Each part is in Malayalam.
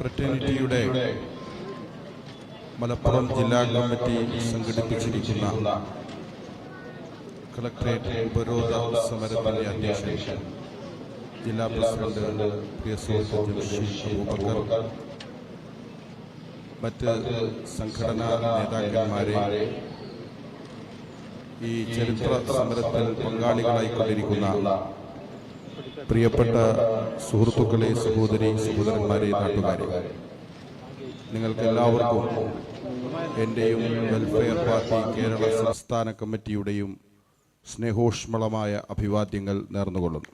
ഫ്രറ്റേണിറ്റിയുടെ മലപ്പുറം ജില്ലാ കമ്മിറ്റി സംഘടിപ്പിച്ചിരിക്കുന്ന കളക്ടറേറ്റ് ഉപരോധ സമരത്തിന്റെ അധ്യക്ഷൻ ജില്ലാ പ്രസിഡന്റ് സുഹൃത്ത് ജംഷീദ് അബൂബക്കർ മറ്റ് സംഘടനാ നേതാക്കന്മാരെ ഈ ചരിത്ര സമരത്തിൽ പങ്കാളികളായിക്കൊണ്ടിരിക്കുന്ന പ്രിയപ്പെട്ട സുഹൃത്തുക്കളെ സഹോദരി സഹോദരന്മാരെ നാട്ടുകാരെ നിങ്ങൾക്ക് എല്ലാവർക്കും എന്റെയും വെൽഫെയർ പാർട്ടി കേരള സംസ്ഥാന കമ്മിറ്റിയുടെയും സ്നേഹോഷ്മളമായ അഭിവാദ്യങ്ങൾ നേർന്നുകൊള്ളുന്നു.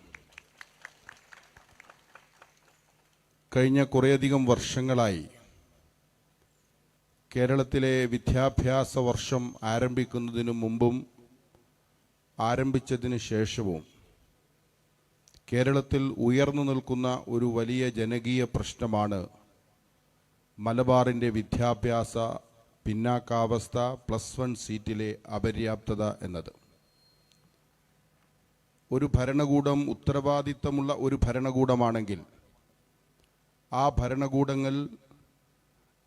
കഴിഞ്ഞ കുറേയധികം വർഷങ്ങളായി കേരളത്തിലെ വിദ്യാഭ്യാസ വർഷം ആരംഭിക്കുന്നതിനു മുമ്പും ആരംഭിച്ചതിന് ശേഷവും കേരളത്തിൽ ഉയർന്നു നിൽക്കുന്ന ഒരു വലിയ ജനകീയ പ്രശ്നമാണ് മലബാറിന്റെ വിദ്യാഭ്യാസ പിന്നാക്കാവസ്ഥ പ്ലസ് വൺ സീറ്റിലെ അപര്യാപ്തത എന്നത്. ഒരു ഭരണകൂടം ഉത്തരവാദിത്തമുള്ള ഒരു ഭരണകൂടമാണെങ്കിൽ ആ ഭരണകൂടങ്ങൾ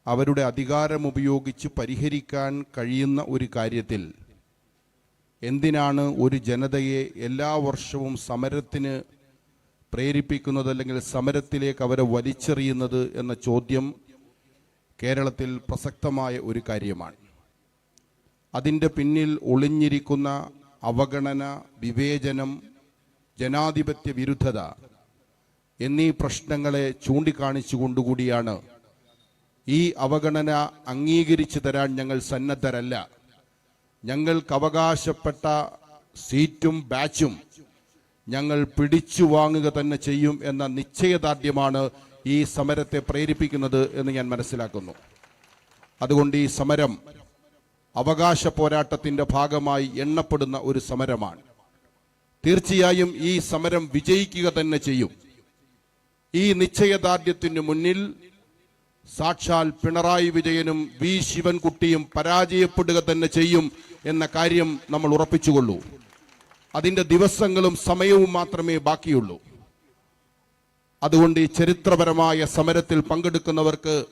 അവരുടെ അധികാരമുപയോഗിച്ച് പരിഹരിക്കാൻ കഴിയുന്ന ഒരു കാര്യത്തിൽ എന്തിനാണ് ഒരു ജനതയെ എല്ലാ വർഷവും സമരത്തിന് പ്രേരിപ്പിക്കുന്നത് അല്ലെങ്കിൽ സമരത്തിലേക്ക് അവരെ വലിച്ചെറിയുന്നത് എന്ന ചോദ്യം കേരളത്തിൽ പ്രസക്തമായ ഒരു കാര്യമാണ്. അതിന്റെ പിന്നിൽ ഒളിഞ്ഞിരിക്കുന്ന അവഗണന വിവേചനം ജനാധിപത്യ വിരുദ്ധത എന്നീ പ്രശ്നങ്ങളെ ചൂണ്ടിക്കാണിച്ചുകൊണ്ടുകൂടിയാണ് ഈ അവഗണന അംഗീകരിച്ചു തരാൻ ഞങ്ങൾ സന്നദ്ധരല്ല. ഞങ്ങൾക്ക് അവകാശപ്പെട്ട സീറ്റും ബാച്ചും ഞങ്ങൾ പിടിച്ചു വാങ്ങുക തന്നെ ചെയ്യും എന്ന നിശ്ചയദാർഢ്യമാണ് ഈ സമരത്തെ പ്രേരിപ്പിക്കുന്നത് എന്ന് ഞാൻ മനസ്സിലാക്കുന്നു. അതുകൊണ്ട് ഈ സമരം അവകാശ പോരാട്ടത്തിന്റെ ഭാഗമായി എണ്ണപ്പെടുന്ന ഒരു സമരമാണ്. തീർച്ചയായും ഈ സമരം വിജയിക്കുക തന്നെ ചെയ്യും. ഈ നിശ്ചയദാർഢ്യത്തിന് മുന്നിൽ സാക്ഷാൽ പിണറായി വിജയനും വി ശിവൻകുട്ടിയും പരാജയപ്പെടുക തന്നെ ചെയ്യും എന്ന കാര്യം നമ്മൾ ഉറപ്പിച്ചുകൊള്ളൂ. അതിന്റെ ദിവസങ്ങളും സമയവും മാത്രമേ ബാക്കിയുള്ളൂ. അതുകൊണ്ട് ഈ ചരിത്രപരമായ സമരത്തിൽ പങ്കെടുക്കുന്നവർക്ക്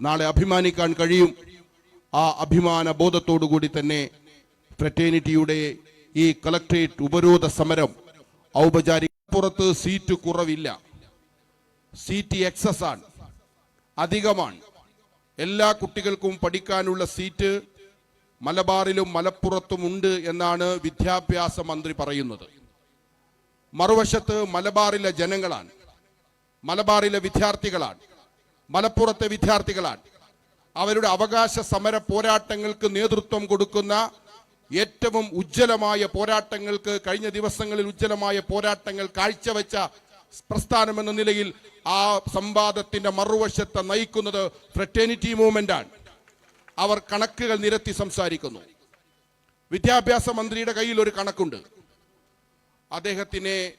നാളെ അഭിമാനിക്കാൻ കഴിയും. ആ അഭിമാന ബോധത്തോടുകൂടി തന്നെ ഫ്രറ്റേണിറ്റിയുടെ ഈ കളക്ട്രേറ്റ് ഉപരോധ സമരം ഔപചാരിക പുറത്ത് സീറ്റ് കുറവില്ല. സീറ്റ് എക്സസ് ആണ്. അധികമാണ്. എല്ലാ കുട്ടികൾക്കും പഠിക്കാനുള്ള സീറ്റ് മലബാറിലും മലപ്പുറത്തും ഉണ്ട് എന്നാണ് വിദ്യാഭ്യാസ മന്ത്രി പറയുന്നത്. മറുവശത്ത് മലബാറിലെ ജനങ്ങളാണ് മലബാറിലെ വിദ്യാർത്ഥികളാണ് മലപ്പുറത്തെ വിദ്യാർത്ഥികളാണ്. അവരുടെ അവകാശ സമര പോരാട്ടങ്ങൾക്ക് നേതൃത്വം കൊടുക്കുന്ന ഏറ്റവും ഉജ്ജ്വലമായ പോരാട്ടങ്ങൾക്ക് കഴിഞ്ഞ ദിവസങ്ങളിൽ ഉജ്ജ്വലമായ പോരാട്ടങ്ങൾ കാഴ്ചവെച്ച പ്രസ്ഥാനം എന്ന നിലയിൽ ആ സംവാദത്തിന്റെ മറുവശത്തെ നയിക്കുന്നത് ഫ്രറ്റേണിറ്റി മൂവ്മെന്റ് ആണ്. അവർ കണക്കുകൾ നിരത്തി സംസാരിക്കുന്നു. വിദ്യാഭ്യാസ മന്ത്രിയുടെ കയ്യിൽ ഒരു കണക്കുണ്ട്. അദ്ദേഹത്തിനെ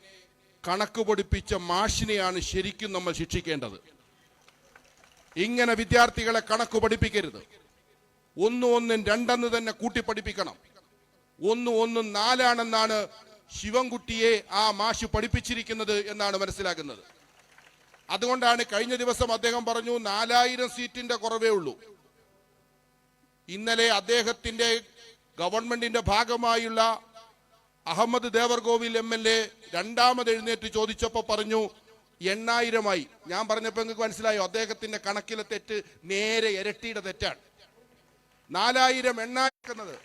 കണക്ക് പഠിപ്പിച്ച മാഷിനെയാണ് ശരിക്കും നമ്മൾ ശിക്ഷിക്കേണ്ടത്. ഇങ്ങനെ വിദ്യാർത്ഥികളെ കണക്ക് പഠിപ്പിക്കരുത്. ഒന്നും ഒന്നും രണ്ടെന്ന് തന്നെ കൂട്ടി പഠിപ്പിക്കണം ഒന്നും ഒന്നും നാലാണെന്നാണ് ശിവൻകുട്ടിയെ ആ മാഷ് പഠിപ്പിച്ചിരിക്കുന്നത് എന്നാണ് മനസ്സിലാക്കുന്നത്. അതുകൊണ്ടാണ് കഴിഞ്ഞ ദിവസം അദ്ദേഹം പറഞ്ഞു നാലായിരം സീറ്റിന്റെ കുറവേ ഉള്ളൂ. ഇന്നലെ അദ്ദേഹത്തിന്റെ ഗവൺമെന്റിന്റെ ഭാഗമായുള്ള അഹമ്മദ് ദേവർഗോവിൽ എം എൽ എ രണ്ടാമത് എഴുന്നേറ്റ് ചോദിച്ചപ്പോൾ പറഞ്ഞു എണ്ണായിരമായി. ഞാൻ പറഞ്ഞപ്പോൾ നിങ്ങൾക്ക് മനസ്സിലായോ? അദ്ദേഹത്തിന്റെ കണക്കിലെ തെറ്റ് നേരെ ഇരട്ടിയുടെ തെറ്റാണ്. നാലായിരം എണ്ണാക്കുന്നത്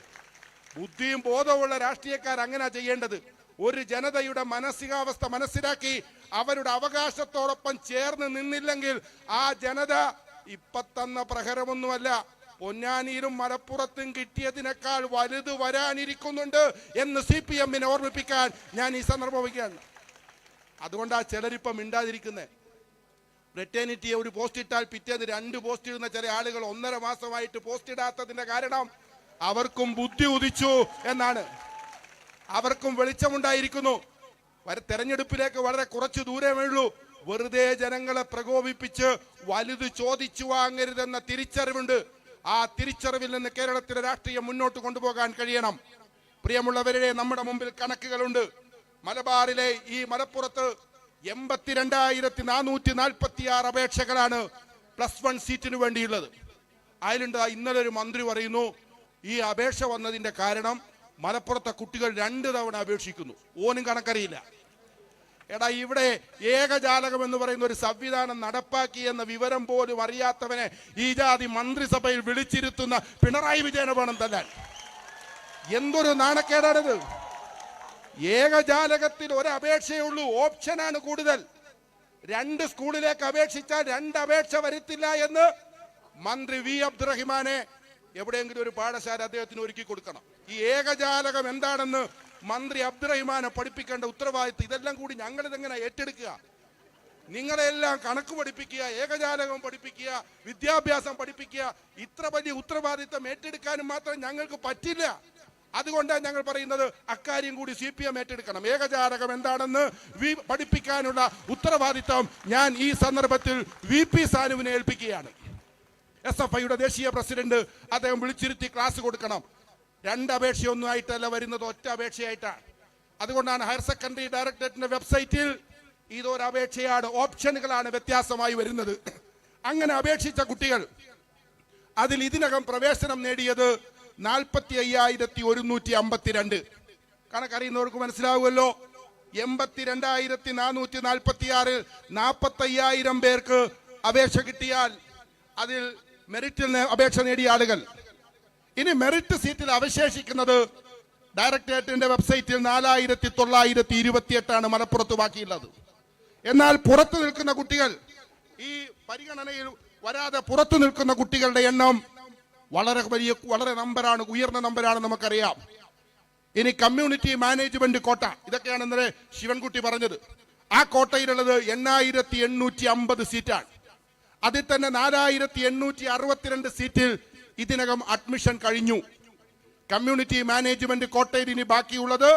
ബുദ്ധിയും ബോധവുമുള്ള രാഷ്ട്രീയക്കാർ അങ്ങനെ ചെയ്യേണ്ടത്. ഒരു ജനതയുടെ മാനസികാവസ്ഥ മനസ്സിലാക്കി അവരുടെ അവകാശത്തോടൊപ്പം ചേർന്ന് നിന്നില്ലെങ്കിൽ ആ ജനത ഇപ്പത്തന്ന തന്ന പ്രഹരമൊന്നുമല്ല. പൊന്നാനിയിലും മലപ്പുറത്തും കിട്ടിയതിനേക്കാൾ വലുത് വരാനിരിക്കുന്നുണ്ട് എന്ന് സി പി എമ്മിനെ ഓർമ്മിപ്പിക്കാൻ ഞാൻ ഈ സന്ദർഭം വയ്ക്കുകയാണ്. അതുകൊണ്ടാ ചിലരിപ്പം മിണ്ടാതിരിക്കുന്നത് ബ്രിട്ടേനിറ്റിയെ ഒരു പോസ്റ്റ് ഇട്ടാൽ പിറ്റേന്ന് രണ്ട് പോസ്റ്റ് ഇടുന്ന ചില ആളുകൾ ഒന്നര മാസമായിട്ട് പോസ്റ്റ് ഇടാത്തതിന്റെ കാരണം അവർക്കും ബുദ്ധി ഉദിച്ചു എന്നാണ്. അവർക്കും വെളിച്ചമുണ്ടായിരിക്കുന്നു. തെരഞ്ഞെടുപ്പിലേക്ക് വളരെ കുറച്ച് ദൂരമേ ഉള്ളൂ. വെറുതെ ജനങ്ങളെ പ്രകോപിപ്പിച്ച് വലുത് ചോദിച്ചു വാങ്ങരുതെന്ന തിരിച്ചറിവുണ്ട്. ആ തിരിച്ചറിവിൽ നിന്ന് കേരളത്തിലെ രാഷ്ട്രീയം മുന്നോട്ട് കൊണ്ടുപോകാൻ കഴിയണം. പ്രിയമുള്ളവരെ നമ്മുടെ മുമ്പിൽ കണക്കുകളുണ്ട്. മലബാറിലെ ഈ മലപ്പുറത്ത് എൺപത്തിരണ്ടായിരത്തി നാനൂറ്റി നാൽപ്പത്തി ആറ് അപേക്ഷകളാണ് പ്ലസ് വൺ സീറ്റിന് വേണ്ടിയുള്ളത്. അതിലുണ്ട് ഇന്നലെ ഒരു മന്ത്രി പറയുന്നു ഈ അപേക്ഷ വന്നതിന്റെ കാരണം മലപ്പുറത്തെ കുട്ടികൾ രണ്ട് തവണ അപേക്ഷിക്കുന്നു. ഓനും കണക്കറിയില്ല. എടാ ഇവിടെ ഏകജാലകം എന്ന് പറയുന്ന ഒരു സംവിധാനം നടപ്പാക്കി എന്ന വിവരം പോലും അറിയാത്തവനെ ഈ ജാതി മന്ത്രിസഭയിൽ വിളിച്ചിരുത്തുന്ന പിണറായി വിജയനെ വേണം തല്ലാൻ. എന്തൊരു നാണക്കേടാണിത്. ഏകജാലകത്തിൽ ഒരു അപേക്ഷയേ ഉള്ളൂ ഓപ്ഷനാണ് കൂടുതൽ. രണ്ട് സ്കൂളിലേക്ക് അപേക്ഷിച്ചാൽ രണ്ട് അപേക്ഷ വരുത്തില്ല എന്ന് മന്ത്രി വി അബ്ദുറഹിമാനെ എവിടെയെങ്കിലും ഒരു പാഠശാല അദ്ദേഹത്തിന് ഒരുക്കി കൊടുക്കണം. ഈ ഏകജാലകം എന്താണെന്ന് മന്ത്രി അബ്ദുറഹിമാനെ പഠിപ്പിക്കേണ്ട ഉത്തരവാദിത്വം ഇതെല്ലാം കൂടി ഞങ്ങളിതെങ്ങനെ ഏറ്റെടുക്കുക? നിങ്ങളെല്ലാം കണക്ക് പഠിപ്പിക്കുക ഏകജാലകം പഠിപ്പിക്കുക വിദ്യാഭ്യാസം പഠിപ്പിക്കുക ഇത്ര വലിയ ഉത്തരവാദിത്തം ഏറ്റെടുക്കാനും മാത്രം ഞങ്ങൾക്ക് പറ്റില്ല. അതുകൊണ്ടാണ് ഞങ്ങൾ പറയുന്നത് അക്കാര്യം കൂടി സി പി എം ഏറ്റെടുക്കണം. ഏകജാലകം എന്താണെന്ന് വി പഠിപ്പിക്കാനുള്ള ഉത്തരവാദിത്തം ഞാൻ ഈ സന്ദർഭത്തിൽ വി പി സാനുവിനെ ഏൽപ്പിക്കുകയാണ്. എസ് എഫ് ഐയുടെ ദേശീയ പ്രസിഡന്റ് അദ്ദേഹം വിളിച്ചിരുത്തി ക്ലാസ് കൊടുക്കണം. രണ്ട് ആയിട്ടല്ല വരുന്നത് ഒറ്റ അപേക്ഷയായിട്ടാണ്. അതുകൊണ്ടാണ് ഹയർ സെക്കൻഡറി ഡയറക്ടറേറ്റിന്റെ വെബ്സൈറ്റിൽ ഇതൊരു അപേക്ഷയാണ് ഓപ്ഷനുകളാണ് വ്യത്യാസമായി വരുന്നത്. അങ്ങനെ അപേക്ഷിച്ച കുട്ടികൾ അതിൽ ഇതിനകം പ്രവേശനം നേടിയത് നാൽപ്പത്തി അയ്യായിരത്തി ഒരുന്നൂറ്റി അമ്പത്തിരണ്ട് കണക്കറിയുന്നവർക്ക് മനസ്സിലാവുമല്ലോ എൺപത്തി രണ്ടായിരത്തി നാനൂറ്റി നാൽപ്പത്തി ആറിൽ നാൽപ്പത്തി അയ്യായിരം പേർക്ക് അപേക്ഷ കിട്ടിയാൽ അതിൽ മെറിറ്റിൽ അപേക്ഷ നേടിയ ആളുകൾ ഇനി മെറിറ്റ് സീറ്റിൽ അവശേഷിക്കുന്നത് ഡയറക്ടറേറ്റിന്റെ വെബ്സൈറ്റിൽ നാലായിരത്തി തൊള്ളായിരത്തി ഇരുപത്തിയെട്ടാണ് മലപ്പുറത്ത് ബാക്കിയുള്ളത്. എന്നാൽ പുറത്തു നിൽക്കുന്ന കുട്ടികൾ ഈ പരിഗണനയിൽ വരാതെ പുറത്തു നിൽക്കുന്ന കുട്ടികളുടെ എണ്ണം വളരെ വലിയ വളരെ നമ്പറാണ് ഉയർന്ന നമ്പറാണ് നമുക്കറിയാം. ഇനി കമ്മ്യൂണിറ്റി മാനേജ്മെന്റ് കോട്ട ഇതൊക്കെയാണ് ഇന്നലെ ശിവൻകുട്ടി പറഞ്ഞത്. ആ കോട്ടയിലുള്ളത് എണ്ണായിരത്തി എണ്ണൂറ്റി അമ്പത് സീറ്റാണ് അതിൽ തന്നെ നാലായിരത്തി എണ്ണൂറ്റി അറുപത്തിരണ്ട് സീറ്റിൽ ഇതിനകം അഡ്മിഷൻ കഴിഞ്ഞു. കമ്മ്യൂണിറ്റി മാനേജ്മെന്റ് കോട്ടയിൽ ഇനി ബാക്കിയുള്ളത്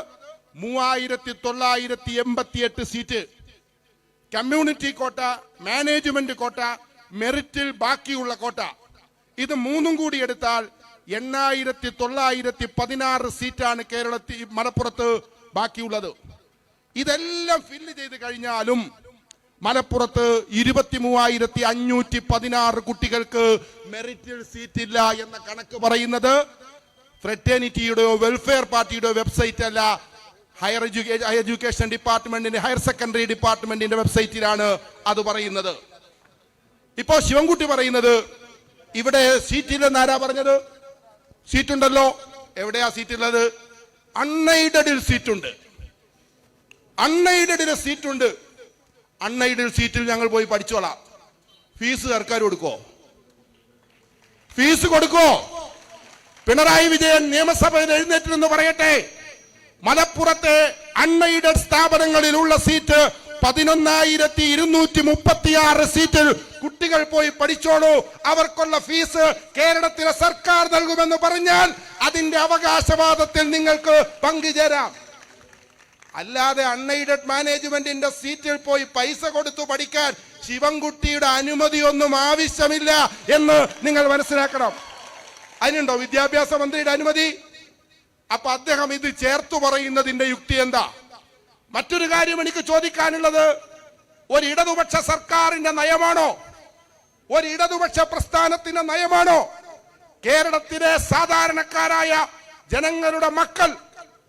മൂവായിരത്തി തൊള്ളായിരത്തി എൺപത്തി എട്ട് സീറ്റ് കമ്മ്യൂണിറ്റി കോട്ട മാനേജ്മെന്റ് കോട്ട മെറിറ്റിൽ ബാക്കിയുള്ള കോട്ട. ഇത് മൂന്നും കൂടി എടുത്താൽ എണ്ണായിരത്തി തൊള്ളായിരത്തി പതിനാറ് സീറ്റാണ് കേരളത്തിൽ മലപ്പുറത്ത് ബാക്കിയുള്ളത്. ഇതെല്ലാം ഫില്ല് ചെയ്ത് കഴിഞ്ഞാലും മലപ്പുറത്ത് ഇരുപത്തി മൂവായിരത്തി അഞ്ഞൂറ്റി പതിനാറ് കുട്ടികൾക്ക് മെറിറ്റിൽ സീറ്റ് ഇല്ല എന്ന കണക്ക് പറയുന്നത് ഫ്രെറ്റേണിറ്റിയുടെയോ വെൽഫെയർ പാർട്ടിയുടെയോ വെബ്സൈറ്റ് അല്ല ഹയർ എഡ്യൂക്കേഷൻ ഡിപ്പാർട്ട്മെന്റിന്റെ ഹയർ സെക്കൻഡറി ഡിപ്പാർട്ട്മെന്റിന്റെ വെബ്സൈറ്റിലാണ് അത് പറയുന്നത്. ഇപ്പോ ശിവൻകുട്ടി പറയുന്നത് ഇവിടെ സീറ്റില്ലെന്ന് ആരാ പറഞ്ഞത്? സീറ്റുണ്ടല്ലോ. എവിടെയാ സീറ്റുള്ളത്? അൺഎയ്ഡഡിൽ സീറ്റുണ്ട്. അൺഎയ്ഡഡിൽ സീറ്റുണ്ട്. അൺഎയ്ഡഡ് സീറ്റിൽ ഞങ്ങൾ പോയി പഠിച്ചോളാം. ഫീസ് സർക്കാർ കൊടുക്കോ ഫീസ് കൊടുക്കോ പിണറായി വിജയൻ നിയമസഭയിൽ എഴുന്നേറ്റിരുന്ന് പറയട്ടെ. മലപ്പുറത്തെ അൺഎയ്ഡഡ് സ്ഥാപനങ്ങളിലുള്ള സീറ്റ് പതിനൊന്നായിരത്തി ഇരുന്നൂറ്റി മുപ്പത്തിയാറ് സീറ്റിൽ കുട്ടികൾ പോയി പഠിച്ചോളൂ. അവർക്കുള്ള ഫീസ് കേരളത്തിലെ സർക്കാർ നൽകുമെന്ന് പറഞ്ഞാൽ അതിന്റെ അവകാശവാദത്തിൽ നിങ്ങൾക്ക് പങ്കുചേരാം. അല്ലാതെ അൺഎയ്ഡഡ് മാനേജ്മെന്റിന്റെ സീറ്റിൽ പോയി പൈസ കൊടുത്തു പഠിക്കാൻ ശിവൻകുട്ടിയുടെ അനുമതിയൊന്നും ആവശ്യമില്ല എന്ന് നിങ്ങൾ മനസ്സിലാക്കണം. അതിനുണ്ടോ വിദ്യാഭ്യാസ മന്ത്രിയുടെ അനുമതി? അപ്പൊ അദ്ദേഹം ഇത് ചേർത്തു പറയുന്നതിന്റെ യുക്തി എന്താ? മറ്റൊരു കാര്യം എനിക്ക് ചോദിക്കാനുള്ളത് ഒരു ഇടതുപക്ഷ സർക്കാരിന്റെ നയമാണോ? ഒരു ഇടതുപക്ഷ പ്രസ്ഥാനത്തിന്റെ നയമാണോ? കേരളത്തിലെ സാധാരണക്കാരായ ജനങ്ങളുടെ മക്കൾ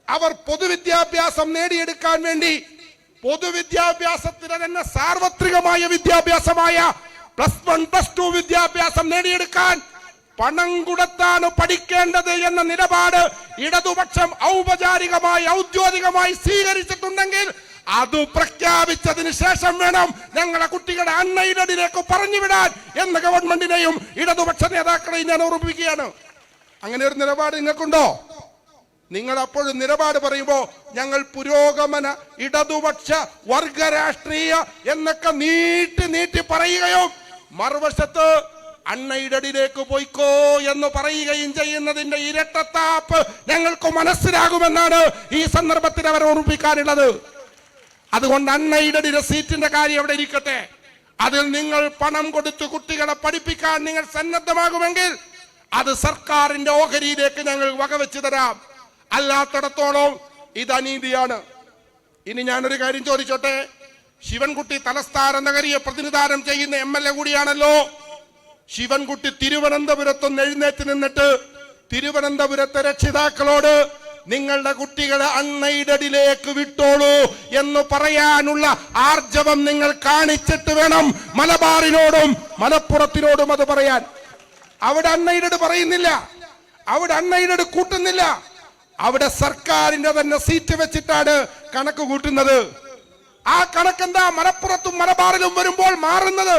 അവർ പൊതുവിദ്യാഭ്യാസം നേടിയെടുക്കാൻ വേണ്ടി പൊതുവിദ്യാഭ്യാസത്തിന് തന്നെ സാർവത്രികമായ വിദ്യാഭ്യാസമായ പ്ലസ് വൺ പ്ലസ് ടു വിദ്യാഭ്യാസം നേടിയെടുക്കാൻ പണം കൊടുത്താണ് പഠിക്കേണ്ടത് എന്ന നിലപാട് ഇടതുപക്ഷം ഔപചാരികമായി ഔദ്യോഗികമായി സ്വീകരിച്ചിട്ടുണ്ടെങ്കിൽ അത് പ്രഖ്യാപിച്ചതിന് ശേഷം വേണം ഞങ്ങളെ കുട്ടികളെ അൺഎയ്ഡഡിലേക്ക് പറഞ്ഞുവിടാൻ എന്ന ഗവൺമെന്റിനെയും ഇടതുപക്ഷ നേതാക്കളെയും ഞാൻ ഓർമ്മിപ്പിക്കുകയാണ്. അങ്ങനെ ഒരു നിലപാട് നിങ്ങൾക്കുണ്ടോ? നിങ്ങൾ അപ്പോഴും നിലപാട് പറയുമ്പോ ഞങ്ങൾ പുരോഗമന ഇടതുപക്ഷ വർഗ രാഷ്ട്രീയ എന്നൊക്കെ നീട്ടി നീട്ടി പറയുകയും മറുവശത്ത് അണ്ണയിടടിലേക്ക് പോയിക്കോ എന്ന് പറയുകയും ചെയ്യുന്നതിന്റെ ഇരട്ടത്താപ്പ് ഞങ്ങൾക്ക് മനസ്സിലാകുമെന്നാണ് ഈ സന്ദർഭത്തിൽ അവർ ഓർമ്മിപ്പിക്കാനുള്ളത്. അതുകൊണ്ട് അണ്ണയിടടിയുടെ സീറ്റിന്റെ കാര്യം അവിടെ ഇരിക്കട്ടെ. അതിൽ നിങ്ങൾ പണം കൊടുത്ത് കുട്ടികളെ പഠിപ്പിക്കാൻ നിങ്ങൾ സന്നദ്ധമാകുമെങ്കിൽ അത് സർക്കാരിന്റെ ഓഹരിയിലേക്ക് ഞങ്ങൾ വകവെച്ചു തരാം. അല്ലാത്തിടത്തോളം ഇത് അനീതിയാണ്. ഇനി ഞാനൊരു കാര്യം ചോദിച്ചോട്ടെ? ശിവൻകുട്ടി തലസ്ഥാന നഗരിയെ പ്രതിനിധാനം ചെയ്യുന്ന എം എൽ എ കൂടിയാണല്ലോ. ശിവൻകുട്ടി തിരുവനന്തപുരത്ത് നിന്ന് എഴുന്നേറ്റ് നിന്നിട്ട് തിരുവനന്തപുരത്തെ രക്ഷിതാക്കളോട് നിങ്ങളുടെ കുട്ടികളെ അണ്ണയിടടിലേക്ക് വിട്ടോളൂ എന്ന് പറയാനുള്ള ആർജവം നിങ്ങൾ കാണിച്ചിട്ട് വേണം മലബാറിനോടും മലപ്പുറത്തിനോടും അത് പറയാൻ. അവിടെ അണ്ണയിടട് പറയുന്നില്ല. അവിടെ അണ്ണയിടട് കൂട്ടുന്നില്ല. അവിടെ സർക്കാരിന്റെ തന്നെ സീറ്റ് വെച്ചിട്ടാണ് കണക്ക് കൂട്ടുന്നത്. ആ കണക്കെന്താ മലപ്പുറത്തും മലബാറിലും വരുമ്പോൾ മാറുന്നത്?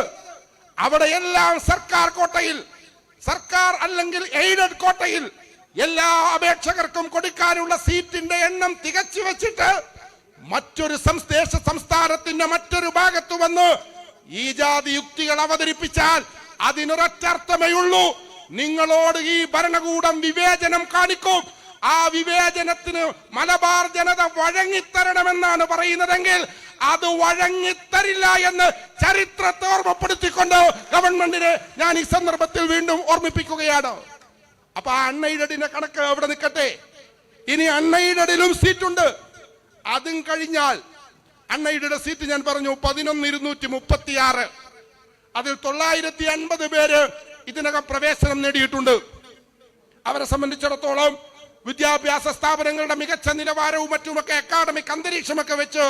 അവിടെ എല്ലാം സർക്കാർ കോട്ടയിൽ സർക്കാർ അല്ലെങ്കിൽ എയ്ഡഡ് കോട്ടയിൽ എല്ലാ അപേക്ഷകർക്കും കൊടുക്കാനുള്ള സീറ്റിന്റെ എണ്ണം തികച്ചു വെച്ചിട്ട് മറ്റൊരു സംസ്ഥാന സംസ്ഥാനത്തിന്റെ മറ്റൊരു ഭാഗത്ത് വന്ന് ഈ ജാതി യുക്തികൾ അവതരിപ്പിച്ചാൽ അതിനൊരൊറ്റർത്ഥമേ ഉള്ളൂ. നിങ്ങളോട് ഈ ഭരണകൂടം വിവേചനം കാണിക്കും. ആ വിവേചനത്തിന് മലബാർ ജനത വഴങ്ങിത്തരണമെന്നാണ് പറയുന്നതെങ്കിൽ അത് വഴങ്ങിത്തരില്ല എന്ന് ചരിത്രത്തെ ഓർമ്മപ്പെടുത്തിക്കൊണ്ട് ഗവൺമെന്റിനെ ഞാൻ ഈ സന്ദർഭത്തിൽ വീണ്ടും ഓർമ്മിപ്പിക്കുകയാണ്. അപ്പൊ ആ അണ്ണയിടടിന്റെ കണക്ക് അവിടെ നിൽക്കട്ടെ. ഇനി അണ്ണയിടടിലും സീറ്റുണ്ട്. അതും കഴിഞ്ഞാൽ അണ്ണയുടെ സീറ്റ് ഞാൻ പറഞ്ഞു പതിനൊന്ന് ഇരുന്നൂറ്റി മുപ്പത്തിയാറ്. അതിൽ തൊള്ളായിരത്തി അൻപത് പേര് ഇതിനകം പ്രവേശനം നേടിയിട്ടുണ്ട്. അവരെ സംബന്ധിച്ചിടത്തോളം വിദ്യാഭ്യാസ സ്ഥാപനങ്ങളുടെ മികച്ച നിലവാരവും മറ്റുമൊക്കെ അക്കാഡമിക് അന്തരീക്ഷമൊക്കെ വെച്ച്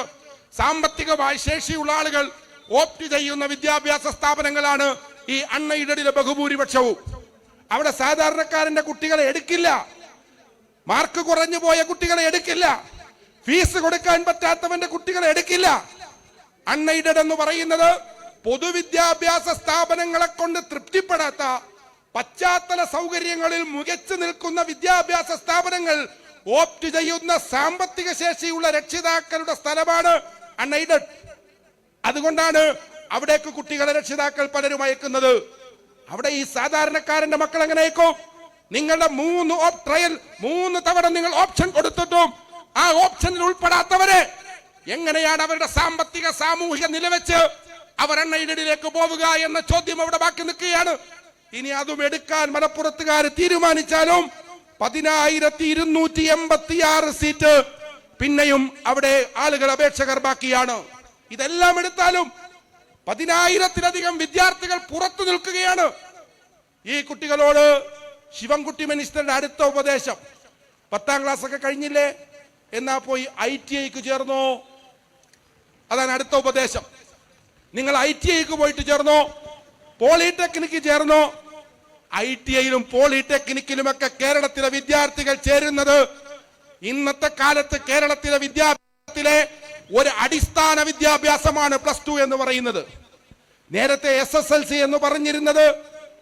സാമ്പത്തികമായി ശേഷിയുള്ള ആളുകൾ ഓപ്റ്റ് ചെയ്യുന്ന വിദ്യാഭ്യാസ സ്ഥാപനങ്ങളാണ് ഈ അണ്ണയിടടിലെ ബഹുഭൂരിപക്ഷവും. അവിടെ സാധാരണക്കാരന്റെ കുട്ടികളെ എടുക്കില്ല. മാർക്ക് കുറഞ്ഞു പോയ കുട്ടികളെ എടുക്കില്ല. ഫീസ് കൊടുക്കാൻ പറ്റാത്തവന്റെ കുട്ടികളെ എടുക്കില്ല. അൺഎയ്ഡഡ് എന്ന് പറയുന്നത് പൊതുവിദ്യാഭ്യാസ സ്ഥാപനങ്ങളെ കൊണ്ട് തൃപ്തിപ്പെടാത്ത പശ്ചാത്തല സൗകര്യങ്ങളിൽ മികച്ചു നിൽക്കുന്ന വിദ്യാഭ്യാസ സ്ഥാപനങ്ങൾ ഓപ്റ്റ് ചെയ്യുന്ന സാമ്പത്തിക ശേഷിയുള്ള രക്ഷിതാക്കളുടെ സ്ഥലമാണ് അൺഎയ്ഡഡ്. അതുകൊണ്ടാണ് അവിടേക്ക് കുട്ടികളെ രക്ഷിതാക്കൾ പലരും അയക്കുന്നത്. അവിടെ ഈ സാധാരണക്കാരന്റെ മക്കൾ എങ്ങനെ അയക്കും? നിങ്ങളുടെ മൂന്ന് ട്രയൽ മൂന്ന് തവണ നിങ്ങൾ ഓപ്ഷൻ കൊടുത്തിട്ടും ആ ഓപ്ഷനിൽ ഉൾപ്പെടാത്തവരെ എങ്ങനെയാണ് അവരുടെ സാമ്പത്തിക സാമൂഹിക നിലവെച്ച് അവർ എണ്ണയിലേക്ക് പോവുക എന്ന ചോദ്യം അവിടെ ബാക്കി നിൽക്കുകയാണ്. ഇനി അതും എടുക്കാൻ മലപ്പുറത്തുകാർ തീരുമാനിച്ചാലും പതിനായിരത്തി ഇരുന്നൂറ്റി എൺപത്തി ആറ് സീറ്റ് പിന്നെയും അവിടെ ആളുകൾ അപേക്ഷകർ ബാക്കിയാണ്. ഇതെല്ലാം എടുത്താലും പതിനായിരത്തിലധികം വിദ്യാർത്ഥികൾ പുറത്തു നിൽക്കുകയാണ്. ഈ കുട്ടികളോട് ശിവൻകുട്ടി മിനിസ്റ്ററുടെ അടുത്ത ഉപദേശം. പത്താം ക്ലാസ് ഒക്കെ കഴിഞ്ഞില്ലേ? എന്നാ പോയി ഐ ടി ഐക്ക് ചേർന്നോ? അതാണ് അടുത്ത ഉപദേശം. നിങ്ങൾ ഐ ടി ഐക്ക് പോയിട്ട് ചേർന്നോ? പോളിടെക്നിക്ക് ചേർന്നോ? ഐ ടി ഐയിലും പോളിടെക്നിക്കിലുമൊക്കെ കേരളത്തിലെ വിദ്യാർത്ഥികൾ ചേരുന്നത് ഇന്നത്തെ കാലത്ത് കേരളത്തിലെ വിദ്യാഭ്യാസത്തിലെ ഒരു അടിസ്ഥാന വിദ്യാഭ്യാസമാണ് പ്ലസ് ടു എന്ന് പറയുന്നത്. നേരത്തെ എസ് എസ് എൽ സി എന്ന് പറഞ്ഞിരുന്നത്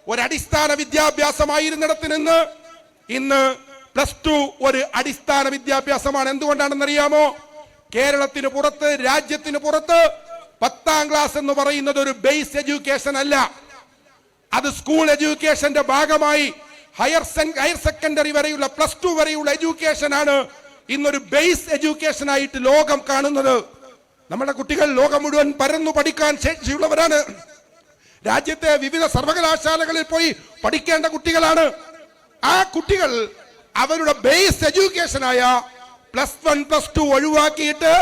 ഒരു അടിസ്ഥാന വിദ്യാഭ്യാസമായിരുന്നിടത്ത് നിന്ന് ഇന്ന് പ്ലസ് ടു ഒരു അടിസ്ഥാന വിദ്യാഭ്യാസമാണ്. എന്തുകൊണ്ടാണെന്ന് അറിയാമോ കേരളത്തിന് പുറത്ത് രാജ്യത്തിന് പുറത്ത് പത്താം ക്ലാസ് എന്ന് പറയുന്നത് ഒരു ബേസ് എഡ്യൂക്കേഷൻ അല്ല. അത് സ്കൂൾ എഡ്യൂക്കേഷന്റെ ഭാഗമായി. ഹയർ ഹയർ സെക്കൻഡറി വരെയുള്ള പ്ലസ് ടു വരെയുള്ള എഡ്യൂക്കേഷൻ ആണ് ഇന്നൊരു ബേസ് എഡ്യൂക്കേഷൻ ആയിട്ട് ലോകം കാണുന്നത്. നമ്മുടെ കുട്ടികൾ ലോകം മുഴുവൻ പരന്നു പഠിക്കാൻ ശേഷിയുള്ളവരാണ്. രാജ്യത്തെ വിവിധ സർവകലാശാലകളിൽ പോയി പഠിക്കേണ്ട കുട്ടികളാണ്. ആ കുട്ടികൾ അവരുടെ ബേസ് എഡ്യൂക്കേഷനായ പ്ലസ് വൺ പ്ലസ് ടു ഒഴിവാക്കിയിട്ട്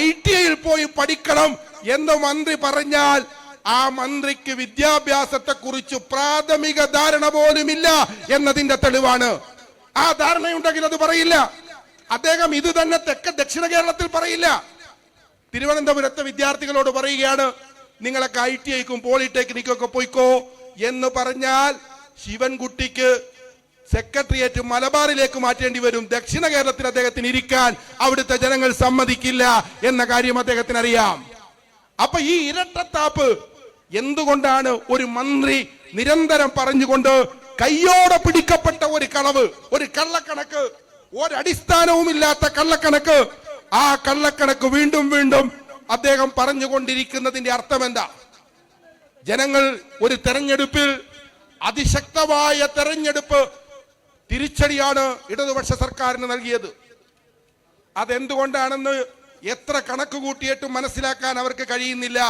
ഐ ടി ഐയിൽ പോയി പഠിക്കണം എന്ന് മന്ത്രി പറഞ്ഞാൽ ആ മന്ത്രിക്ക് വിദ്യാഭ്യാസത്തെ കുറിച്ച് പ്രാഥമിക ധാരണ പോലുമില്ല എന്നതിന്റെ തെളിവാണ്. ആ ധാരണയുണ്ടെങ്കിൽ അത് പറയില്ല. അദ്ദേഹം ഇത് തന്നെ തെക്ക ദക്ഷിണ കേരളത്തിൽ പറയില്ല. തിരുവനന്തപുരത്തെ വിദ്യാർത്ഥികളോട് പറയുകയാണ് നിങ്ങളൊക്കെ ഐ ടി ഐക്കും പോളിടെക്നിക്കും ഒക്കെ പോയിക്കോ എന്ന് പറഞ്ഞാൽ ശിവൻകുട്ടിക്ക് സെക്രട്ടേറിയറ്റ് മലബാറിലേക്ക് മാറ്റേണ്ടി വരും. ദക്ഷിണ കേരളത്തിൽ അദ്ദേഹത്തിന് ഇരിക്കാൻ അവിടുത്തെ ജനങ്ങൾ സമ്മതിക്കില്ല എന്ന കാര്യം അദ്ദേഹത്തിന് അറിയാം അപ്പൊ ഈ ഇരട്ടത്താപ്പ് എന്തുകൊണ്ടാണ് ഒരു മന്ത്രി നിരന്തരം പറഞ്ഞുകൊണ്ട് കയ്യോടെ പിടിക്കപ്പെട്ട ഒരു കളവ് ഒരു കള്ളക്കണക്ക് ഒരടിസ്ഥാനവുമില്ലാത്ത കള്ളക്കണക്ക്? ആ കള്ളക്കണക്ക് വീണ്ടും വീണ്ടും അദ്ദേഹം പറഞ്ഞുകൊണ്ടിരിക്കുന്നതിന്റെ അർത്ഥം എന്താ ജനങ്ങൾ ഒരു തെരഞ്ഞെടുപ്പിൽ അതിശക്തമായ തെരഞ്ഞെടുപ്പ് തിരിച്ചടിയാണ് ഇടതുപക്ഷ സർക്കാരിന് നൽകിയത്. അതെന്തുകൊണ്ടാണെന്ന് എത്ര കണക്ക് കൂട്ടിയിട്ടും മനസ്സിലാക്കാൻ അവർക്ക് കഴിയുന്നില്ല?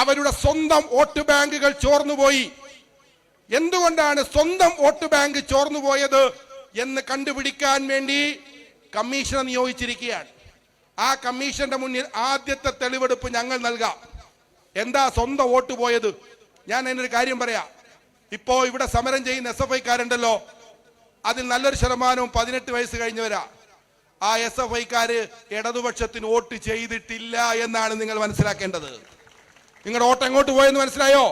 അവരുടെ സ്വന്തം വോട്ട് ബാങ്കുകൾ ചോർന്നുപോയി. എന്തുകൊണ്ടാണ് സ്വന്തം വോട്ട് ബാങ്ക് ചോർന്നുപോയത് എന്ന് കണ്ടുപിടിക്കാൻ വേണ്ടി കമ്മീഷനെ നിയോഗിച്ചിരിക്കുകയാണ്. ആ കമ്മീഷന്റെ മുന്നിൽ ആദ്യത്തെ തെളിവെടുപ്പ് ഞങ്ങൾ നൽകാം. എന്താ സ്വന്തം വോട്ട് പോയത്? ഞാൻ അതിനൊരു കാര്യം പറയാം. ഇപ്പോ ഇവിടെ സമരം ചെയ്യുന്ന എസ് എഫ് ഐക്കാരുണ്ടല്ലോ. അതിൽ നല്ലൊരു ശതമാനവും പതിനെട്ട് വയസ്സ് കഴിഞ്ഞവരാ. ആ എസ് എഫ് ഐക്കാര് ഇടതുപക്ഷത്തിന് വോട്ട് ചെയ്തിട്ടില്ല എന്നാണ് നിങ്ങൾ മനസ്സിലാക്കേണ്ടത്. നിങ്ങളുടെ ഓട്ടം എങ്ങോട്ട് പോയെന്ന് മനസ്സിലായോ?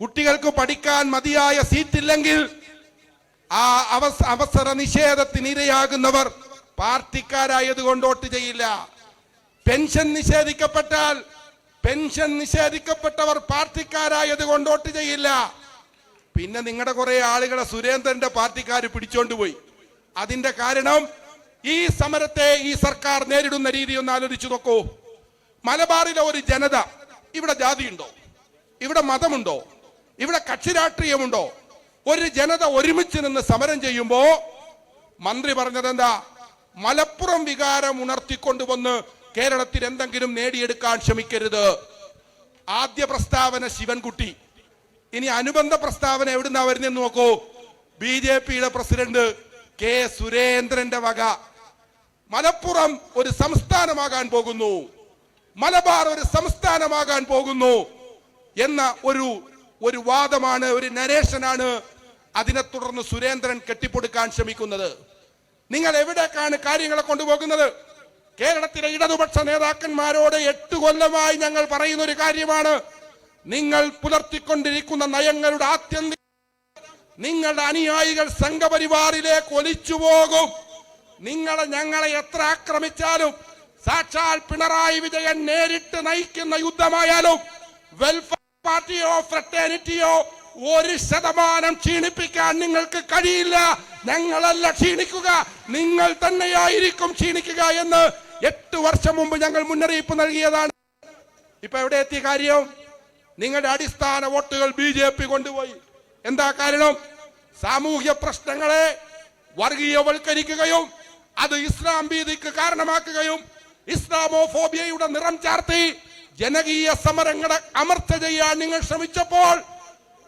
കുട്ടികൾക്ക് പഠിക്കാൻ മതിയായ സീറ്റില്ലെങ്കിൽ ആ അവസ അവസര നിഷേധത്തിന് ഇരയാകുന്നവർ പാർട്ടിക്കാരായതുകൊണ്ട് വോട്ട് ചെയ്യില്ല. പെൻഷൻ നിഷേധിക്കപ്പെട്ടാൽ പെൻഷൻ നിഷേധിക്കപ്പെട്ടവർ പാർട്ടിക്കാരായത് കൊണ്ട് വോട്ട് ചെയ്യില്ല. പിന്നെ നിങ്ങളുടെ കുറെ ആളുകളെ സുരേന്ദ്രന്റെ പാർട്ടിക്കാർ പിടിച്ചോണ്ട് പോയി. അതിന്റെ കാരണം ഈ സമരത്തെ ഈ സർക്കാർ നേരിടുന്ന രീതി ഒന്ന് ആലോചിച്ചു നോക്കൂ. മലബാറിലെ ഒരു ജനത ഇവിടെ ജാതിയുണ്ടോ? ഇവിടെ മതമുണ്ടോ? ഇവിടെ കക്ഷി രാഷ്ട്രീയമുണ്ടോ? ഒരു ജനത ഒരുമിച്ച് നിന്ന് സമരം ചെയ്യുമ്പോ മന്ത്രി പറഞ്ഞത് എന്താ മലപ്പുറം വികാരം ഉണർത്തിക്കൊണ്ടുവന്ന് കേരളത്തിൽ എന്തെങ്കിലും നേടിയെടുക്കാൻ ശ്രമിക്കരുത്. ആദ്യ പ്രസ്താവന ശിവൻകുട്ടി. ഇനി അനുബന്ധ പ്രസ്താവന എവിടുന്നാ വരുന്നെന്ന് നോക്കൂ. ബി ജെ പിയുടെ പ്രസിഡന്റ് കെ സുരേന്ദ്രന്റെ വക. മലപ്പുറം ഒരു സംസ്ഥാനമാകാൻ പോകുന്നു. മലബാർ ഒരു സംസ്ഥാനമാകാൻ പോകുന്നു എന്ന ഒരു ഒരു വാദമാണ് ഒരു നരേഷനാണ് അതിനെ തുടർന്ന് സുരേന്ദ്രൻ കെട്ടിപ്പൊടുക്കാൻ ശ്രമിക്കുന്നത്. നിങ്ങൾ എവിടേക്കാണ് കാര്യങ്ങളെ കൊണ്ടുപോകുന്നത്? കേരളത്തിലെ ഇടതുപക്ഷ നേതാക്കന്മാരോട് എട്ട് കൊല്ലമായി ഞങ്ങൾ പറയുന്ന ഒരു കാര്യമാണ്. നിങ്ങൾ പുലർത്തിക്കൊണ്ടിരിക്കുന്ന നയങ്ങളുടെ ആത്യന്തിക നിങ്ങളുടെ അനുയായികൾ സംഘപരിവാറിലേക്ക് ഒലിച്ചു പോകും. നിങ്ങളെ ഞങ്ങളെ എത്ര ആക്രമിച്ചാലും സാക്ഷാൽ പിണറായി വിജയൻ നേരിട്ട് നയിക്കുന്ന യുദ്ധമായാലും വെൽഫെയർ പാർട്ടിയോ ഫ്രട്ടേണിറ്റിയോ ഒരു ശതമാനം ക്ഷീണിപ്പിക്കാൻ നിങ്ങൾക്ക് കഴിയില്ല. ഞങ്ങളല്ല ക്ഷീണിക്കുക. നിങ്ങൾ തന്നെയായിരിക്കും ക്ഷീണിക്കുക എന്ന് എട്ട് വർഷം മുമ്പ് ഞങ്ങൾ മുന്നറിയിപ്പ് നൽകിയതാണ്. ഇപ്പൊ എവിടെ എത്തിയ കാര്യം? നിങ്ങളുടെ അടിസ്ഥാന വോട്ടുകൾ ബി ജെ പി കൊണ്ടുപോയി. എന്താ കാരണം? സാമൂഹ്യ പ്രശ്നങ്ങളെ വർഗീയവൽക്കരിക്കുകയും അത് ഇസ്ലാം ഭീതിക്ക് കാരണമാക്കുകയും ഇസ്ലാമോഫോബിയയുടെ നിറം ചാർത്തി ജനകീയ സമരങ്ങളെ അമർച്ച ചെയ്യാൻ നിങ്ങൾ ശ്രമിച്ചപ്പോൾ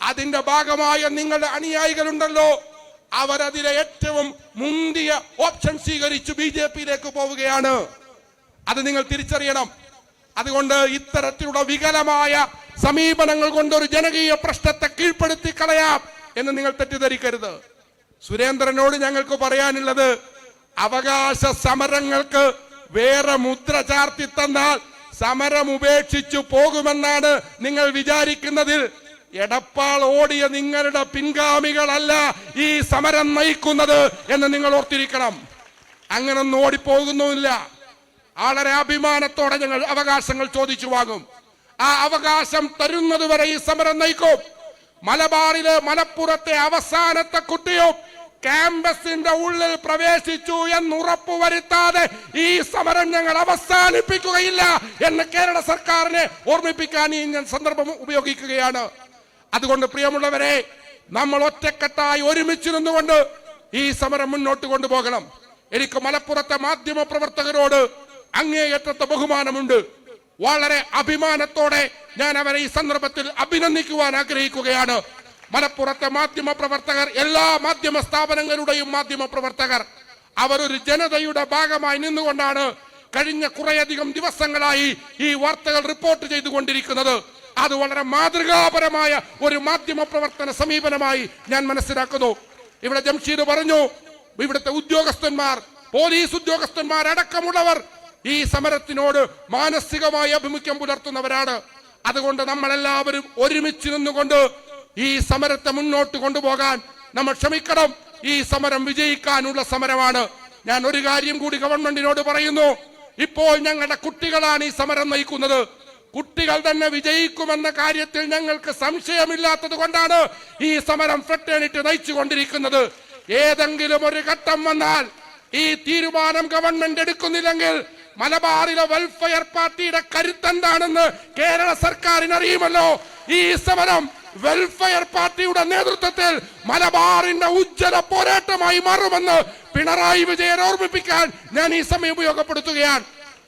അതിന്റെ ഭാഗമായ നിങ്ങളുടെ അനുയായികളുണ്ടല്ലോ. അവരതിലെ ഏറ്റവും മുന്തിയ ഓപ്ഷൻ സ്വീകരിച്ച് ബി ജെ പിയിലേക്ക് പോവുകയാണ്. അത് നിങ്ങൾ തിരിച്ചറിയണം. അതുകൊണ്ട് ഇത്തരത്തിലുള്ള വികലമായ സമീപനങ്ങൾ കൊണ്ട് ഒരു ജനകീയ പ്രശ്നത്തെ കീഴ്പ്പെടുത്തി കളയാം എന്ന് നിങ്ങൾ തെറ്റിദ്ധരിക്കരുത്. സുരേന്ദ്രനോട് ഞങ്ങൾക്ക് പറയാനുള്ളത് അവകാശ സമരങ്ങൾക്ക് വേറെ മുദ്ര ചാർത്തി തന്നാൽ സമരം ഉപേക്ഷിച്ചു പോകുമെന്നാണ് നിങ്ങൾ വിചാരിക്കുന്നതിൽ എടപ്പാൾ ഓടിയ നിങ്ങളുടെ പിൻഗാമികളല്ല ഈ സമരം നയിക്കുന്നത് എന്ന് നിങ്ങൾ ഓർത്തിരിക്കണം. അങ്ങനൊന്നും ഓടിപ്പോകുന്നുമില്ല. വളരെ അഭിമാനത്തോടെ ഞങ്ങൾ അവകാശങ്ങൾ ചോദിച്ചു വാങ്ങും. ആ അവകാശം തരുന്നത് വരെ ഈ സമരം നയിക്കും. മലബാറിലെ മലപ്പുറത്തെ അവസാനത്തെ കുട്ടിയും ക്യാമ്പസിന്റെ ഉള്ളിൽ പ്രവേശിച്ചു എന്ന് ഉറപ്പുവരുത്താതെ ഈ സമരം ഞങ്ങൾ അവസാനിപ്പിക്കുകയില്ല എന്ന് കേരള സർക്കാരിനെ ഓർമ്മിപ്പിക്കാൻ ഈ ഞാൻ സന്ദർഭം ഉപയോഗിക്കുകയാണ്. അതുകൊണ്ട് പ്രിയമുള്ളവരെ നമ്മൾ ഒറ്റക്കെട്ടായി ഒരുമിച്ച് നിന്നുകൊണ്ട് ഈ സമരം മുന്നോട്ട് കൊണ്ടുപോകണം. എനിക്ക് മലപ്പുറത്തെ മാധ്യമ പ്രവർത്തകരോട് അങ്ങേയറ്റത്തെ ബഹുമാനമുണ്ട്. വളരെ അഭിമാനത്തോടെ ഞാൻ അവരെ ഈ സന്ദർഭത്തിൽ അഭിനന്ദിക്കുവാൻ ആഗ്രഹിക്കുകയാണ്. മലപ്പുറത്തെ മാധ്യമ പ്രവർത്തകർ എല്ലാ മാധ്യമ സ്ഥാപനങ്ങളുടെയും മാധ്യമ പ്രവർത്തകർ അവരൊരു ജനതയുടെ ഭാഗമായി നിന്നുകൊണ്ടാണ് കഴിഞ്ഞ കുറേയധികം ദിവസങ്ങളായി ഈ വാർത്തകൾ റിപ്പോർട്ട് ചെയ്തുകൊണ്ടിരിക്കുന്നത്. അത് വളരെ മാതൃകാപരമായ ഒരു മാധ്യമ പ്രവർത്തന സമീപനമായി ഞാൻ മനസ്സിലാക്കുന്നു. ഇവിടെ ജംഷീദ് പറഞ്ഞു ഇവിടുത്തെ ഉദ്യോഗസ്ഥന്മാർ പോലീസ് ഉദ്യോഗസ്ഥന്മാർ അടക്കമുള്ളവർ ഈ സമരത്തിനോട് മാനസികമായി അഭിമുഖ്യം പുലർത്തുന്നവരാണ്. അതുകൊണ്ട് നമ്മളെല്ലാവരും ഒരുമിച്ച് നിന്നുകൊണ്ട് ഈ സമരത്തെ മുന്നോട്ട് കൊണ്ടുപോകാൻ നമ്മൾ ശ്രമിക്കണം. ഈ സമരം വിജയിക്കാനുള്ള സമരമാണ്. ഞാൻ ഒരു കാര്യം കൂടി ഗവൺമെന്റിനോട് പറയുന്നു. ഇപ്പോൾ ഞങ്ങളുടെ കുട്ടികളാണ് ഈ സമരം നയിക്കുന്നത്. കുട്ടികൾ തന്നെ വിജയിക്കുമെന്ന കാര്യത്തിൽ ഞങ്ങൾക്ക് സംശയമില്ലാത്തത് കൊണ്ടാണ് ഈ സമരം ഫ്രട്ടേണിറ്റി നയിച്ചുകൊണ്ടിരിക്കുന്നത്. ഏതെങ്കിലും ഒരു ഘട്ടം വന്നാൽ ഈ തീരുമാനം ഗവൺമെന്റ് എടുക്കുന്നില്ലെങ്കിൽ മലബാറിലെ വെൽഫെയർ പാർട്ടിയുടെ കരുത്തെന്താണെന്ന് കേരള സർക്കാരിന് അറിയുമല്ലോ ഈ സമരം വെൽഫെയർ പാർട്ടിയുടെ നേതൃത്വത്തിൽ മലബാറിന്റെ ഉജ്ജ്വല പോരാട്ടമായി മാറുമെന്ന് പിണറായി വിജയൻ ഓർമ്മിപ്പിക്കാൻ ഞാൻ ഈ സമയം ഉപയോഗപ്പെടുത്തുകയാണ്.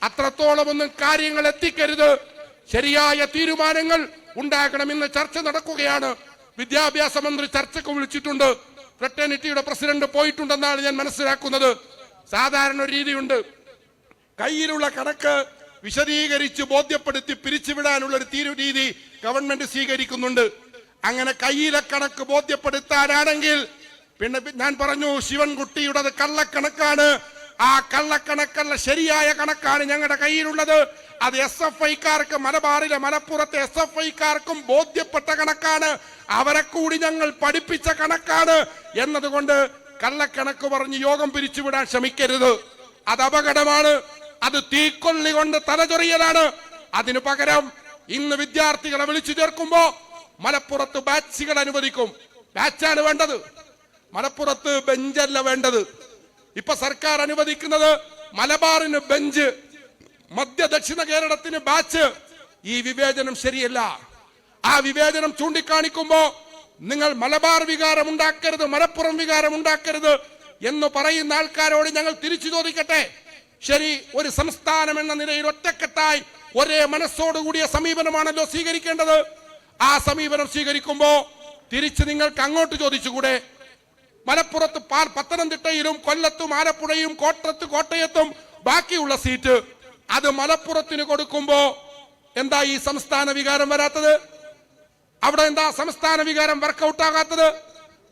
അത്രത്തോളം ഒന്നും കാര്യങ്ങൾ എത്തിക്കരുത്. ശരിയായ തീരുമാനങ്ങൾ ഉണ്ടാകണമെന്ന് ചർച്ച നടക്കുകയാണ്. വിദ്യാഭ്യാസ മന്ത്രി ചർച്ചയ്ക്ക് വിളിച്ചിട്ടുണ്ട്. ഫ്രട്ടേണിറ്റിയുടെ പ്രസിഡന്റ് പോയിട്ടുണ്ടെന്നാണ് ഞാൻ മനസ്സിലാക്കുന്നത്. സാധാരണ രീതിയുണ്ട്. കയ്യിലുള്ള കണക്ക് വിശദീകരിച്ച് ബോധ്യപ്പെടുത്തി പിരിച്ചുവിടാനുള്ള ഒരു തീരു രീതി ഗവൺമെന്റ് സ്വീകരിക്കുന്നുണ്ട്. അങ്ങനെ കയ്യിലെ കണക്ക് ബോധ്യപ്പെടുത്താനാണെങ്കിൽ പിന്നെ ഞാൻ പറഞ്ഞു ശിവൻകുട്ടിയുടേത് കള്ളക്കണക്കാണ്. ആ കള്ളക്കണക്കല്ല ശരിയായ കണക്കാണ് ഞങ്ങളുടെ കയ്യിലുള്ളത്. അത് എസ് എഫ് ഐക്കാർക്ക് മലബാറിലെ മലപ്പുറത്തെ എസ് എഫ് ഐക്കാർക്കും ബോധ്യപ്പെട്ട കണക്കാണ്. അവരെ കൂടി ഞങ്ങൾ പഠിപ്പിച്ച കണക്കാണ് എന്നതുകൊണ്ട് കള്ളക്കണക്ക് പറഞ്ഞ് യോഗം പിരിച്ചുവിടാൻ ശ്രമിക്കരുത്. അത് അപകടമാണ്. അത് തീക്കൊള്ളി കൊണ്ട് തലചൊറിയലാണ്. അതിനു പകരം ഇന്ന് വിദ്യാർത്ഥികളെ വിളിച്ചു ചേർക്കുമ്പോ മലപ്പുറത്ത് ബാച്ചുകൾ അനുവദിക്കും. ബാച്ചാണ് വേണ്ടത്. മലപ്പുറത്ത് ബെഞ്ചല്ല വേണ്ടത്. ഇപ്പൊ സർക്കാർ അനുവദിക്കുന്നത് മലബാറിന് ബെഞ്ച് മധ്യ ദക്ഷിണ കേരളത്തിന് ബാച്ച്. ഈ വിവേചനം ശരിയല്ല. ആ വിവേചനം ചൂണ്ടിക്കാണിക്കുമ്പോ നിങ്ങൾ മലബാർ വികാരം ഉണ്ടാക്കരുത് മലപ്പുറം വികാരം ഉണ്ടാക്കരുത് എന്ന് പറയുന്ന ആൾക്കാരോട് ഞങ്ങൾ തിരിച്ചു ചോദിക്കട്ടെ. ശരി ഒരു സംസ്ഥാനം എന്ന നിലയിൽ ഒറ്റക്കെട്ടായി ഒരേ മനസ്സോടുകൂടിയ സമീപനമാണല്ലോ സ്വീകരിക്കേണ്ടത്. ആ സമീപനം സ്വീകരിക്കുമ്പോ തിരിച്ച് നിങ്ങൾക്ക് അങ്ങോട്ട് ചോദിച്ചുകൂടെ? മലപ്പുറത്ത് പത്തനംതിട്ടയിലും കൊല്ലത്തും ആലപ്പുഴയും കോട്ടത്ത് കോട്ടയത്തും ബാക്കിയുള്ള സീറ്റ് അത് മലപ്പുറത്തിന് കൊടുക്കുമ്പോ എന്താ ഈ സംസ്ഥാന വികാരം വരാത്തത്? അവിടെ എന്താ സംസ്ഥാന വികാരം വർക്കൗട്ട് ആകാത്തത്?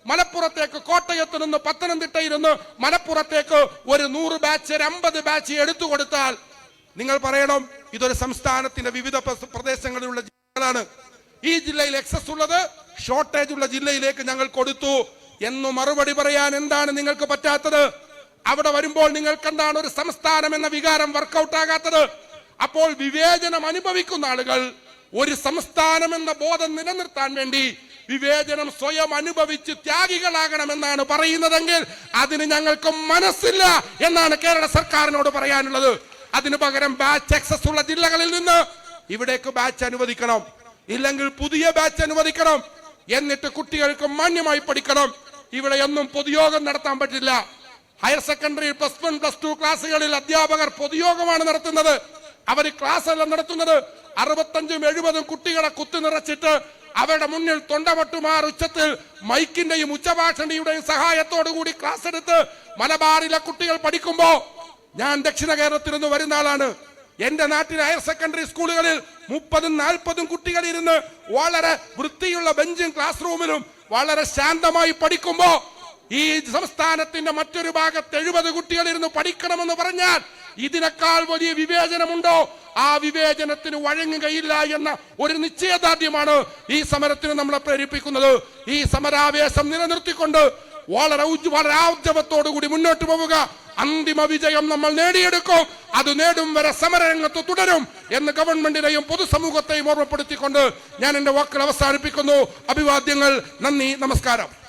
മലപ്പുറത്തേക്ക് കോട്ടയത്ത് നിന്ന് പത്തനംതിട്ടയിൽ നിന്ന് മലപ്പുറത്തേക്ക് ഒരു നൂറ് ബാച്ച് ഒരു അമ്പത് ബാച്ച് എടുത്തു കൊടുത്താൽ നിങ്ങൾ പറയണം ഇതൊരു സംസ്ഥാനത്തിന്റെ വിവിധ പ്രദേശങ്ങളിലുള്ള ജില്ലകളാണ്. ഈ ജില്ലയിൽ എക്സസ് ഉള്ളത് ഷോർട്ടേജ് ഉള്ള ജില്ലയിലേക്ക് ഞങ്ങൾ കൊടുത്തു. എന്ന് മറുപടി പറയാൻ എന്താണ് നിങ്ങൾക്ക് പറ്റാത്തത്? അവിടെ വരുമ്പോൾ നിങ്ങൾക്ക് എന്താണ് ഒരു സംസ്ഥാനം എന്ന വികാരം വർക്കൗട്ട് ആകാത്തത്? അപ്പോൾ വിവേചനം അനുഭവിക്കുന്ന ആളുകൾ ഒരു സംസ്ഥാനം എന്ന ബോധം നിലനിർത്താൻ വേണ്ടി വിവേചനം സ്വയം അനുഭവിച്ച് ത്യാഗികളാകണമെന്നാണ് പറയുന്നതെങ്കിൽ അതിന് ഞങ്ങൾക്ക് മനസ്സില്ല എന്നാണ് കേരള സർക്കാരിനോട് പറയാനുള്ളത്. അതിനു പകരം ബാച്ച് എക്സസ് ഉള്ള ജില്ലകളിൽ നിന്ന് ഇവിടേക്ക് ബാച്ച് അനുവദിക്കണം. ഇല്ലെങ്കിൽ പുതിയ ബാച്ച് അനുവദിക്കണം. എന്നിട്ട് കുട്ടികൾക്ക് മാന്യമായി പഠിക്കണം. ഇവിടെ ഒന്നും പൊതുയോഗം നടത്താൻ പറ്റില്ല. Higher secondary plus one plus two ക്ലാസ്സുകളിൽ അധ്യാപകർ പൊതുയോഗമാണ് നടത്തുന്നത്. അവർ ക്ലാസ് അല്ല നടത്തുന്നത്. അറുപത്തഞ്ചും എഴുപതും കുട്ടികളെ കുത്തി നിറച്ചിട്ട് അവരുടെ മുന്നിൽ തൊണ്ടമട്ടുമാർ ഉച്ചത്തിൽ മൈക്കിന്റെയും ഉച്ചഭാഷണിയുടെയും സഹായത്തോടു കൂടി ക്ലാസ് എടുത്ത് മലബാറിലെ കുട്ടികൾ പഠിക്കുമ്പോ ഞാൻ ദക്ഷിണ കേരളത്തിൽ നിന്ന് വരുന്ന ആളാണ്. എന്റെ നാട്ടിലെ ഹയർ സെക്കൻഡറി സ്കൂളുകളിൽ മുപ്പതും നാൽപ്പതും കുട്ടികൾ ഇരുന്ന് വളരെ വൃത്തിയുള്ള ബെഞ്ചും ക്ലാസ് റൂമിലും വളരെ ശാന്തമായി പഠിക്കുമ്പോ ഈ സംസ്ഥാനത്തിന്റെ മറ്റൊരു ഭാഗത്ത് എഴുപത് കുട്ടികൾ ഇരുന്ന് പഠിക്കണമെന്ന് പറഞ്ഞാൽ ഇതിനേക്കാൾ വലിയ വിവേചനമുണ്ടോ? ആ വിവേചനത്തിന് വഴങ്ങുകയില്ല എന്ന ഒരു നിശ്ചയദാർഢ്യമാണ് ഈ സമരത്തിന് നമ്മളെ പ്രേരിപ്പിക്കുന്നത്. ഈ സമരാവേശം നിലനിർത്തിക്കൊണ്ട് വളരെ വളരെ ആർജവത്തോടു കൂടി മുന്നോട്ട് പോവുക. അന്തിമ വിജയം നമ്മൾ നേടിയെടുക്കും. അത് നേടും വരെ സമരരംഗത്ത് തുടരും എന്ന് ഗവൺമെന്റിനെയും പൊതുസമൂഹത്തെയും ഓർമ്മപ്പെടുത്തിക്കൊണ്ട് ഞാൻ എന്റെ വാക്കുകൾ അവസാനിപ്പിക്കുന്നു. അഭിവാദ്യങ്ങൾ നന്ദി നമസ്കാരം.